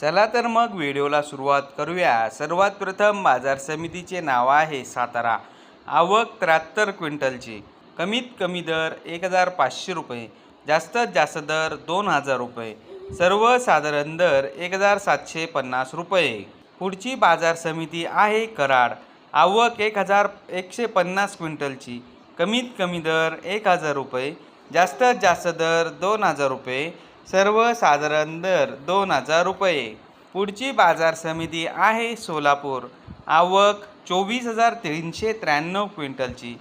चला तर मग व्हिडिओला सुरुवात करूया. सर्वात प्रथम बाजार समितीचे नाव आहे सातारा. आवक त्र्याहत्तर क्विंटलची. कमीत कमी दर एक हजार पाचशे रुपये. जास्तीत जास्त दर दोन हजार रुपये. सर्वसाधारण दर एक हजार सातशे पन्नास रुपये. पुढची बाजार समिती आहे कराड. आवक एक हजार एकशे पन्नास क्विंटलची. कमीत कमी दर एक हजार रुपये. जास्तीत जास्त दर दोन हजार रुपये. सर्वसाधारण दर दोन हजार रुपये. पुढची बाजार समिती आहे सोलापूर. आवक चोवीस हजार तीनशे त्र्याण्णव क्विंटलची.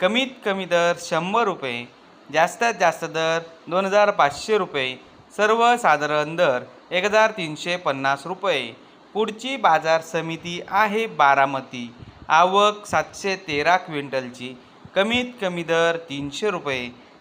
कमीत कमी दर शंभर रुपये. जास्तीत जास्त दर दोन हजार पाचशे रुपये. सर्वसाधारण दर एक हजार तीनशे पन्नास रुपये. पुढची बाजार समिती आहे बारामती. आवक सातशे तेरा क्विंटलची. कमीत कमी दर तीनशे रुपये.